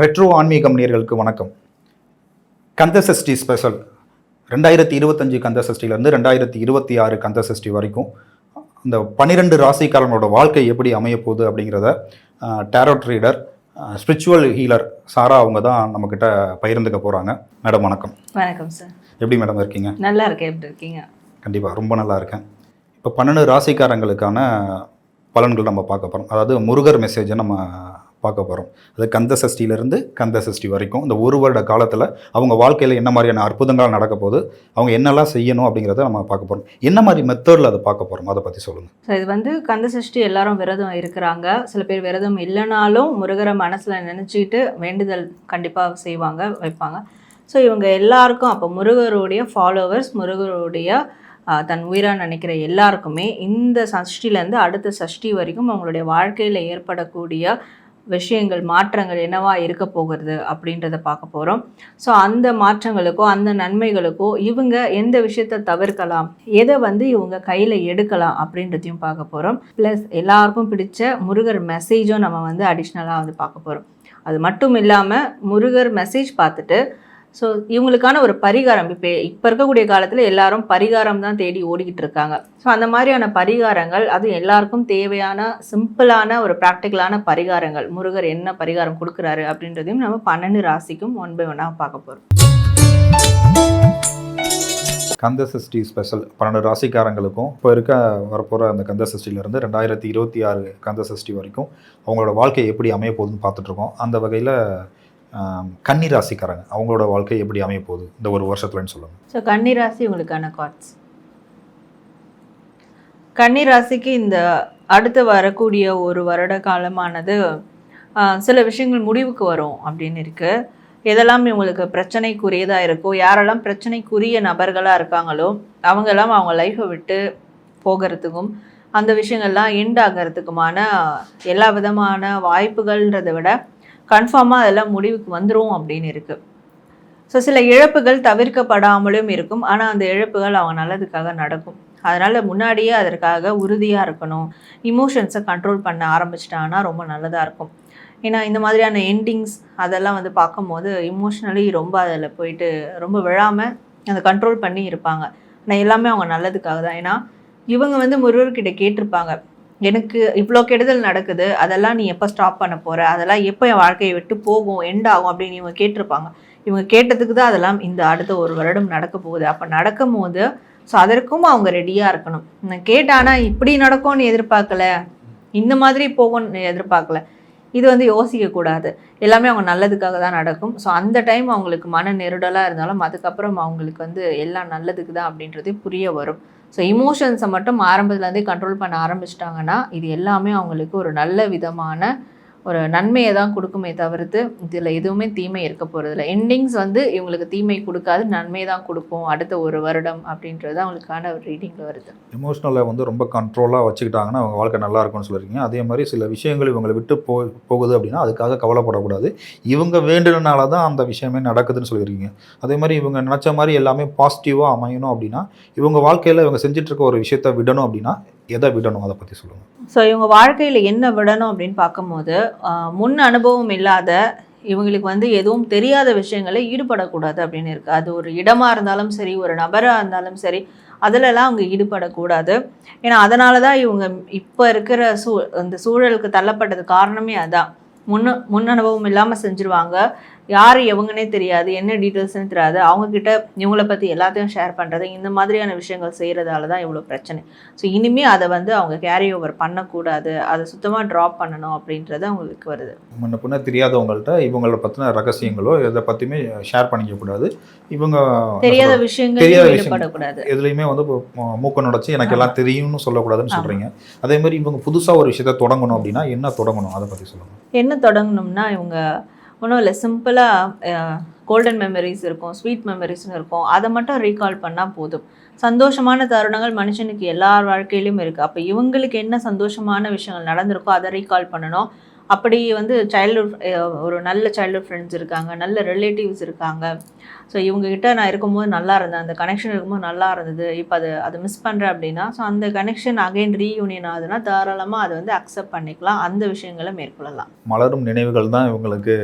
Retro ஆன்மீகம் நேயர்களுக்கு வணக்கம். கந்த சஷ்டி ஸ்பெஷல் ரெண்டாயிரத்தி இருபத்தஞ்சு கந்த சஷ்டிலேருந்து ரெண்டாயிரத்தி இருபத்தி ஆறு கந்த சஷ்டி வரைக்கும் இந்த பன்னிரெண்டு ராசிக்காரங்களோட வாழ்க்கை எப்படி அமைய போகுது அப்படிங்கிறத tarot reader spiritual healer Sara அவங்க தான் நம்மக்கிட்ட பகிர்ந்துக்க போகிறாங்க மேடம் வணக்கம். வணக்கம் சார் எப்படி மேடம் இருக்கீங்க? நல்லா இருக்கேன் எப்படி இருக்கீங்க? கண்டிப்பாக ரொம்ப நல்லா இருக்கேன். இப்போ பன்னெண்டு ராசிக்காரங்களுக்கான பலன்கள் நம்ம பார்க்க போகிறோம் அதாவது முருகர் மெசேஜை நம்ம பார்க்க போகிறோம் அது கந்த சஷ்டியிலேருந்து கந்த சஷ்டி வரைக்கும் இந்த ஒரு வருட காலத்தில் அவங்க வாழ்க்கையில் என்ன மாதிரியான அற்புதங்கள் நடக்க போகுது அவங்க என்னெல்லாம் செய்யணும் அப்படிங்கிறத நம்ம பார்க்க போகிறோம் என்ன மாதிரி மெத்தடில் அதை பார்க்க போகிறோம் அதை பற்றி சொல்லுங்கள் ஸோ இது வந்து கந்த சஷ்டி எல்லாரும் விரதம் இருக்கிறாங்க. சில பேர் விரதம் இல்லைனாலும் முருகரை மனசில் நினச்சிக்கிட்டு வேண்டுதல் கண்டிப்பாக செய்வாங்க வைப்பாங்க. ஸோ இவங்க எல்லாருக்கும் அப்போ முருகருடைய ஃபாலோவர்ஸ் முருகருடைய தன் உயிராக நினைக்கிற எல்லாருக்குமே இந்த சஷ்டிலேருந்து அடுத்த சஷ்டி வரைக்கும் அவங்களுடைய வாழ்க்கையில் ஏற்படக்கூடிய விஷயங்கள் மாற்றங்கள் என்னவா இருக்க போகிறது அப்படின்றத பார்க்க போகிறோம் ஸோ அந்த மாற்றங்களுக்கோ அந்த நன்மைகளுக்கோ இவங்க எந்த விஷயத்தை தவிர்க்கலாம் எதை வந்து இவங்க கையில் எடுக்கலாம் அப்படின்றதையும் பார்க்க போகிறோம் ப்ளஸ் எல்லாருக்கும் பிடிச்ச முருகர் மெசேஜும் நம்ம வந்து அடிஷ்னலாக வந்து பார்க்க போகிறோம் அது மட்டும் இல்லாமல் முருகர் மெசேஜ் பார்த்துட்டு ஸோ இவங்களுக்கான ஒரு பரிகாரம். இப்போ இப்போ இருக்கக்கூடிய காலத்தில் எல்லாரும் பரிகாரம் தான் தேடி ஓடிக்கிட்டு இருக்காங்க. ஸோ அந்த மாதிரியான பரிகாரங்கள் அது எல்லாருக்கும் தேவையான சிம்பிளான ஒரு ப்ராக்டிக்கலான பரிகாரங்கள். முருகர் என்ன பரிகாரம் கொடுக்குறாரு அப்படின்றதையும் நம்ம பன்னெண்டு ராசிக்கும் ஒன் பை ஒன்னாக பார்க்க போகிறோம் கந்த சஷ்டி ஸ்பெஷல் பன்னெண்டு ராசிக்காரங்களுக்கும் இப்போ இருக்க வரப்போகிற அந்த கந்த சஷ்டியிலேருந்து ரெண்டாயிரத்தி இருபத்தி ஆறு கந்த சஷ்டி வரைக்கும் அவங்களோட வாழ்க்கை எப்படி அமைய போகுதுன்னு பார்த்துட்ருக்கோம் அந்த வகையில் கன்னி ராசிக்காரங்க அவங்களோட வாழ்க்கை எப்படி அமைய போகுது இந்த ஒரு வருஷத்துலன்னு சொல்லுங்கள் ஸோ கன்னிராசி உங்களுக்கான கார்ட்ஸ் கன்னிராசிக்கு இந்த அடுத்து வரக்கூடிய ஒரு வருட காலமானது சில விஷயங்கள் முடிவுக்கு வரும் அப்படின்னு இருக்கு. எதெல்லாம் இவங்களுக்கு பிரச்சனைக்குரியதாக இருக்கோ யாரெல்லாம் பிரச்சனைக்குரிய நபர்களாக இருக்காங்களோ அவங்கெல்லாம் அவங்க லைஃப்பை விட்டு போகிறதுக்கும் அந்த விஷயங்கள்லாம் எண்ட் ஆகிறதுக்குமான எல்லா விதமான வாய்ப்புகள்ன்றதை விட கன்ஃபார்மாக அதெல்லாம் முடிவுக்கு வந்துடும் அப்படின்னு இருக்குது ஸோ சில இழப்புகள் தவிர்க்கப்படாமலும் இருக்கும். ஆனால் அந்த இழப்புகள் அவங்க நல்லதுக்காக நடக்கும். அதனால் முன்னாடியே அதற்காக உறுதியாக இருக்கணும். இமோஷன்ஸை கண்ட்ரோல் பண்ண ஆரம்பிச்சிட்டாங்கன்னா ரொம்ப நல்லதாக இருக்கும். ஏன்னா இந்த மாதிரியான எண்டிங்ஸ் அதெல்லாம் வந்து பார்க்கும்போது இமோஷ்னலி ரொம்ப அதில் போயிட்டு ரொம்ப விழாமல் அதை கண்ட்ரோல் பண்ணி இருப்பாங்க. ஆனால் எல்லாமே அவங்க நல்லதுக்காக தான். ஏன்னா இவங்க வந்து முருகர்கிட்ட கேட்டிருப்பாங்க. எனக்கு இவ்வளோ கெடுதல் நடக்குது அதெல்லாம் நீ எப்போ ஸ்டாப் பண்ண போகிற அதெல்லாம் எப்போ என் வாழ்க்கையை விட்டு போகும் எண்ட் ஆகும் அப்படின்னு இவங்க கேட்டிருப்பாங்க. இவங்க கேட்டதுக்கு தான் அதெல்லாம் இந்த அடுத்த ஒரு வருடம் நடக்க போகுது. அப்போ நடக்கும் போது ஸோ அதற்கும் அவங்க ரெடியாக இருக்கணும். நான் கேட்டானா இப்படி நடக்கும்னு எதிர்பார்க்கல? இந்த மாதிரி போகும்னு எதிர்பார்க்கல? இது வந்து யோசிக்கக்கூடாது எல்லாமே அவங்க நல்லதுக்காக தான் நடக்கும். ஸோ அந்த டைம் அவங்களுக்கு மன நெருடலாக இருந்தாலும் அதுக்கப்புறம் அவங்களுக்கு வந்து எல்லாம் நல்லதுக்கு தான் அப்படின்றது புரிய வரும். ஸோ இமோஷன்ஸை மட்டும் ஆரம்பத்துலேருந்தே கண்ட்ரோல் பண்ண ஆரம்பிச்சிட்டாங்கன்னா இது எல்லாமே அவங்களுக்கு ஒரு நல்ல விதமான ஒரு நன்மையை தான் கொடுக்குமே தவிர்த்து இதில் எதுவுமே தீமை இருக்க போகிறதில்ல எண்டிங்ஸ் வந்து இவங்களுக்கு தீமை கொடுக்காது நன்மை தான் கொடுக்கும் அடுத்த ஒரு வருடம் அப்படின்றது அவங்களுக்கான ஒரு ரீடிங்கில் வருது. எமோஷ்னலை வந்து ரொம்ப கண்ட்ரோலாக வச்சுக்கிட்டாங்கன்னா அவங்க வாழ்க்கை நல்லா இருக்கும்னு சொல்லியிருக்கீங்க அதே மாதிரி சில விஷயங்கள் இவங்களை விட்டு போ போகுது அப்படின்னா அதுக்காக கவலைப்படக்கூடாது. இவங்க வேண்டுனால தான் அந்த விஷயமே நடக்குதுன்னு சொல்லியிருக்கீங்க. அதே மாதிரி இவங்க நினச்ச மாதிரி எல்லாமே பாசிட்டிவாக அமையணும் அப்படின்னா இவங்க வாழ்க்கையில் இவங்க செஞ்சிட்ருக்க ஒரு விஷயத்த விடணும் அப்படின்னா எதை விடணும் அதை பற்றி சொல்லுங்கள் ஸோ இவங்க வாழ்க்கையில் என்ன விடணும் அப்படின்னு பார்க்கும்போது முன் அனுபவம் இல்லாத இவங்களுக்கு வந்து எதுவும் தெரியாத விஷயங்களை ஈடுபடக்கூடாது அப்படின்னு இருக்குது அது ஒரு இடமாக இருந்தாலும் சரி ஒரு நபராக இருந்தாலும் சரி அதிலெல்லாம் அவங்க ஈடுபடக்கூடாது. ஏன்னா அதனால தான் இவங்க இப்போ இருக்கிற சூ அந்த சூழலுக்கு தள்ளப்பட்டது காரணமே அதான். முன்ன முன் அனுபவம் இல்லாமல் செஞ்சுருவாங்க. யார் எவங்கனே தெரியாது என்ன டீட்டெயில்ஸ்னு தெரியாது. அவங்கக்கிட்ட இவங்கள பற்றி எல்லாத்தையும் ஷேர் பண்ணுறது இந்த மாதிரியான விஷயங்கள் செய்கிறதால தான் இவ்வளோ பிரச்சனை. ஸோ இனிமே அதை வந்து அவங்க கேரி ஓவர் பண்ணக்கூடாது அதை சுத்தமாக ட்ராப் பண்ணணும் அப்படின்றது அவங்களுக்கு வருது. முன்ன பின்ன தெரியாதவங்கள்ட்ட இவங்கள பற்றின ரகசியங்களோ எதை பற்றியுமே ஷேர் பண்ணிக்கக்கூடாது. இவங்க தெரியாத தெரியாத விஷயங்கள் விஷயங்கள். ஈடுபடக்கூடாது எதுலையுமே வந்து மூக்க நுடைச்சி எனக்கு எல்லாம் தெரியும்னு சொல்லக்கூடாதுன்னு சொல்கிறீங்க அதே மாதிரி இவங்க புதுசாக ஒரு விஷயத்த தொடங்கணும் அப்படின்னா என்ன தொடங்கணும்? அதை பற்றி சொல்லுங்கள் என்ன தொடங்கணும்னா இவங்க ஒன்றும் இல்லை. சிம்பிளாக கோல்டன் மெமரிஸ் இருக்கும் ஸ்வீட் மெமரிஸ்னு இருக்கும். அதை மட்டும் ரீகால் பண்ணால் போதும். சந்தோஷமான தருணங்கள் மனுஷனுக்கு எல்லார் வாழ்க்கையிலும் இருக்குது அப்போ இவங்களுக்கு என்ன சந்தோஷமான விஷயங்கள் நடந்திருக்கோ அதை ரீகால் பண்ணணும். அப்படி வந்து சைல்டுஹுட் ஒரு நல்ல சைல்டுஹுட் ஃப்ரெண்ட்ஸ் இருக்காங்க நல்ல ரிலேட்டிவ்ஸ் இருக்காங்க. ஸோ இவங்ககிட்ட நான் இருக்கும்போது நல்லா இருந்தேன். அந்த கனெக்ஷன் இருக்கும்போது நல்லா இருந்தது. இப்போ அது அதை மிஸ் பண்ணுறேன் அப்படின்னா ஸோ அந்த கனெக்ஷன் அகைன் ரீயூனியன் ஆகுதுன்னா தாராளமாக அதை வந்து அக்செப்ட் பண்ணிக்கலாம். அந்த விஷயங்களை மேற்கொள்ளலாம். மலரும் நினைவுகள் தான் இவங்களுக்கு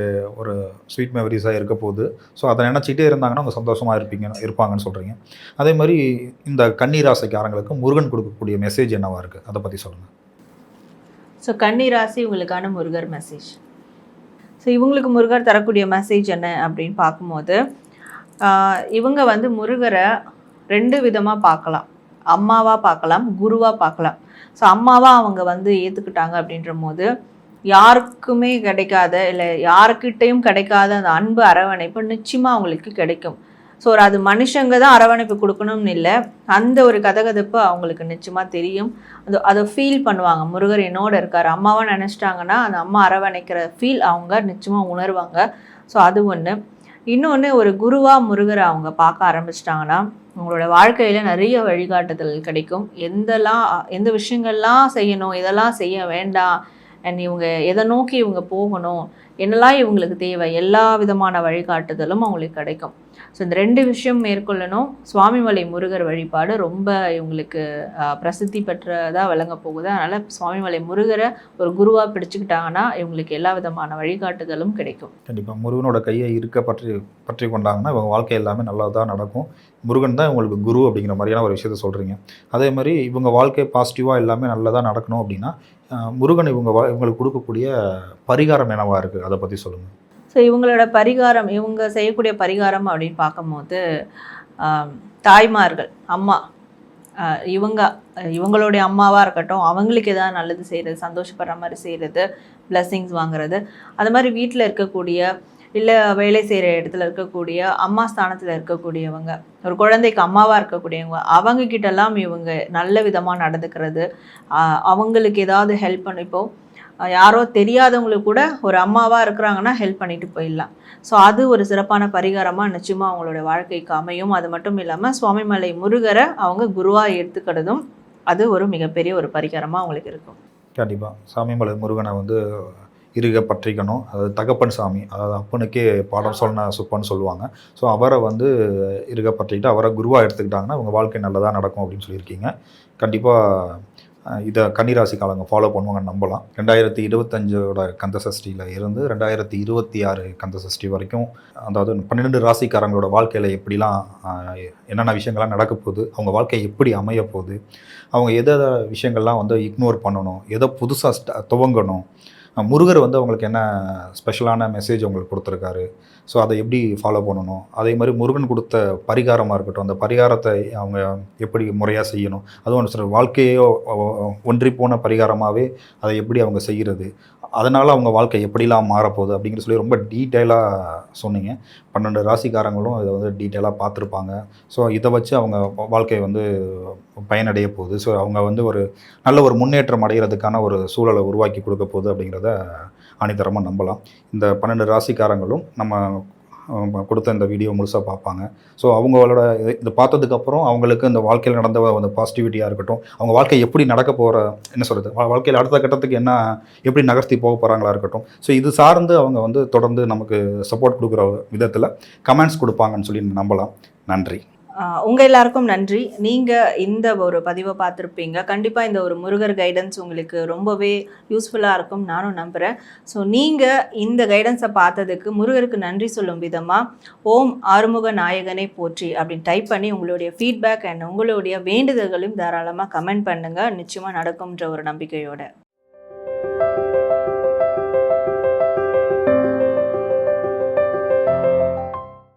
ஒரு ஸ்வீட் மெமரிஸாக இருக்க போகுது. ஸோ அதை நினச்சிட்டே இருந்தாங்கன்னா அவங்க சந்தோஷமாக இருப்பீங்க இருப்பாங்கன்னு சொல்கிறீங்க அதே மாதிரி இந்த கன்னிராசிக்காரங்களுக்கு முருகன் கொடுக்கக்கூடிய மெசேஜ் என்னவாக இருக்குது அதை பற்றி சொல்லுங்கள் ஸோ கன்னி ராசி உங்களுக்கான முருகர் மெசேஜ் ஸோ இவங்களுக்கு முருகர் தரக்கூடிய மெசேஜ் என்ன அப்படின்னு பார்க்கும்போது இவங்க வந்து முருகரை ரெண்டு விதமாக பார்க்கலாம். அம்மாவாக பார்க்கலாம் குருவாக பார்க்கலாம். ஸோ அம்மாவாக அவங்க வந்து ஏற்றுக்கிட்டாங்க அப்படின்ற போது யாருக்குமே கிடைக்காத இல்லை யாருக்கிட்டேயும் கிடைக்காத அந்த அன்பு அரவணைப்பு நிச்சயமாக அவங்களுக்கு கிடைக்கும். ஸோ அது மனுஷங்க தான் அரவணைப்பு கொடுக்கணும்னு இல்லை. அந்த ஒரு கதகதப்பு அவங்களுக்கு நிச்சயமாக தெரியும். அது அதை ஃபீல் பண்ணுவாங்க. முருகர் என்னோட இருக்கார். அம்மாவை நினச்சிட்டாங்கன்னா அந்த அம்மா அரவணைக்கிற ஃபீல் அவங்க நிச்சயமாக உணர்வாங்க. ஸோ அது ஒன்று இன்னொன்று ஒரு குருவாக முருகரை அவங்க பார்க்க ஆரம்பிச்சிட்டாங்கன்னா உங்களோட வாழ்க்கையில் நிறைய வழிகாட்டுதல் கிடைக்கும். எந்தெல்லாம் எந்த விஷயங்கள்லாம் செய்யணும் இதெல்லாம் செய்ய வேண்டாம் அண்ட் இவங்க எதை நோக்கி இவங்க போகணும் என்னெல்லாம் இவங்களுக்கு தேவை எல்லா விதமான வழிகாட்டுதலும் அவங்களுக்கு கிடைக்கும். ஸோ இந்த ரெண்டு விஷயம் மேற்கொள்ளணும். சுவாமிமலை முருகர் வழிபாடு ரொம்ப இவங்களுக்கு பிரசித்தி பெற்றதாக விளங்க போகுது. அதனால் சுவாமிமலை முருகரை ஒரு குருவாக பிடிச்சிக்கிட்டாங்கன்னா இவங்களுக்கு எல்லா விதமான வழிகாட்டுதலும் கிடைக்கும். கண்டிப்பாக முருகனோட கையை இருக்க பற்றி பற்றி கொண்டாங்கன்னா இவங்க வாழ்க்கை எல்லாமே நல்லா தான் நடக்கும். முருகன் தான் இவங்களுக்கு குரு அப்படிங்கிற மாதிரியான ஒரு விஷயத்த சொல்கிறீங்க அதே மாதிரி இவங்க வாழ்க்கை பாசிட்டிவாக எல்லாமே நல்லதாக நடக்கணும் அப்படின்னா முருகன் இவங்க வா- இவங்களுக்கு கொடுக்கக்கூடிய பரிகாரம் என்னவா இருக்குது அதை பற்றி சொல்லுங்கள் ஸோ இவங்களோட பரிகாரம் இவங்க செய்யக்கூடிய பரிகாரம் அப்படின்னு பார்க்கும்போது தாய்மார்கள் அம்மா இவங்க இவங்களுடைய அம்மாவாக இருக்கட்டும் அவங்களுக்கு எதாவது நல்லது செய்கிறது சந்தோஷப்படுற மாதிரி செய்கிறது ப்ளஸ்ஸிங்ஸ் வாங்குறது அது மாதிரி வீட்டில் இருக்கக்கூடிய இல்லை வேலை செய்கிற இடத்துல இருக்கக்கூடிய அம்மா ஸ்தானத்தில் இருக்கக்கூடியவங்க ஒரு குழந்தைக்கு அம்மாவாக இருக்கக்கூடியவங்க அவங்கக்கிட்டலாம் இவங்க நல்ல விதமாக நடந்துக்கிறது. அவங்களுக்கு ஏதாவது ஹெல்ப் பண்ணிப்போம் யாரோ தெரியாதவங்களுக்கு கூட ஒரு அம்மாவாக இருக்கிறாங்கன்னா ஹெல்ப் பண்ணிட்டு போயிடலாம். ஸோ அது ஒரு சிறப்பான பரிகாரமாக நிச்சயமாக அவங்களோட வாழ்க்கைக்கு அமையும். அது மட்டும் இல்லாமல் சுவாமிமலை முருகரை அவங்க குருவாக எடுத்துக்கிறதும் அது ஒரு மிகப்பெரிய ஒரு பரிகாரமாக அவங்களுக்கு இருக்கும். கண்டிப்பாக சாமிமலை முருகனை வந்து இருக பற்றிக்கணும். அதாவது தகப்பன் சாமி அதாவது அப்பனுக்கே பாடம் சொன்ன சுப்பன்னு சொல்லுவாங்க. ஸோ அவரை வந்து இருக பற்றிக்கிட்டு அவரை குருவாக எடுத்துக்கிட்டாங்கன்னா அவங்க வாழ்க்கை நல்லதாக நடக்கும் அப்படின்னு சொல்லியிருக்கீங்க. கண்டிப்பாக இதை கன்னிராசி காலங்க ஃபாலோ பண்ணுவாங்கன்னு நம்பலாம். ரெண்டாயிரத்தி இருபத்தஞ்சோட கந்த சஷ்டியில் இருந்து ரெண்டாயிரத்தி இருபத்தி ஆறு கந்த சஷ்டி வரைக்கும் அதாவது பன்னிரெண்டு ராசிக்காரங்களோட வாழ்க்கையில் எப்படிலாம் என்னென்ன விஷயங்கள்லாம் நடக்க போகுது அவங்க வாழ்க்கை எப்படி அமைய போகுது அவங்க எதை விஷயங்கள்லாம் வந்து இக்னோர் பண்ணணும் எதை புதுசாக துவங்கணும் முருகர் வந்து அவங்களுக்கு என்ன ஸ்பெஷலான மெசேஜ் அவங்களுக்கு கொடுத்துருக்காரு? ஸோ அதை எப்படி ஃபாலோ பண்ணணும்? அதே மாதிரி முருகன் கொடுத்த பரிகாரமாக இருக்கட்டும் அந்த பரிகாரத்தை அவங்க எப்படி முறையாக செய்யணும்? அதுவும் ஒன்று வாழ்க்கையோ வாழ்க்கையே ஒன்றி போன பரிகாரமாகவே அதை எப்படி அவங்க செய்கிறது அதனால் அவங்க வாழ்க்கை எப்படிலாம் மாறப்போகுது அப்படிங்கிற சொல்லி ரொம்ப டீட்டெயிலாக சொன்னீங்க. பன்னெண்டு ராசிக்காரங்களும் இதை வந்து டீட்டெயிலாக பார்த்துருப்பாங்க. ஸோ இதை வச்சு அவங்க வாழ்க்கை வந்து பயனடைய போகுது. ஸோ அவங்க வந்து ஒரு நல்ல ஒரு முன்னேற்றம் அடைகிறதுக்கான ஒரு சூழலை உருவாக்கி கொடுக்க போகுது அப்படிங்கிறத அணிதரமாக நம்பலாம். இந்த பன்னெண்டு ராசிக்காரங்களும் நம்ம கொடுத்த இந்த வீடியோ முழுசாக பார்ப்பாங்க. ஸோ அவங்களோட இது- இது பார்த்ததுக்கப்புறம் அவங்களுக்கு இந்த வாழ்க்கையில் நடந்த அந்த பாசிட்டிவிட்டியாக இருக்கட்டும் அவங்க வாழ்க்கை எப்படி நடக்க போகிற என்ன சொல்கிறது வாழ்க்கையில் அடுத்த கட்டத்துக்கு என்ன எப்படி நகர்த்தி போக போகிறாங்களா இருக்கட்டும். ஸோ இது சார்ந்து அவங்க வந்து தொடர்ந்து நமக்கு சப்போர்ட் கொடுக்குற விதத்தில் கமெண்ட்ஸ் கொடுப்பாங்கன்னு சொல்லி நம்பலாம். நன்றி. உங்கள் எல்லாருக்கும் நன்றி. நீங்கள் இந்த ஒரு பதிவை பார்த்துருப்பீங்க. கண்டிப்பாக இந்த ஒரு முருகர் கைடன்ஸ் உங்களுக்கு ரொம்பவே யூஸ்ஃபுல்லாக இருக்கும். நானும் நம்புகிறேன் ஸோ நீங்கள் இந்த கைடன்ஸை பார்த்ததுக்கு முருகருக்கு நன்றி சொல்லும் விதமாக ஓம் ஆறுமுக நாயகனை போற்றி அப்படின்னு டைப் பண்ணி உங்களுடைய ஃபீட்பேக் அண்ட் உங்களுடைய வேண்டுதல்களையும் தாராளமாக கமெண்ட் பண்ணுங்கள் நிச்சயமாக நடக்கும்ன்ற ஒரு நம்பிக்கையோட.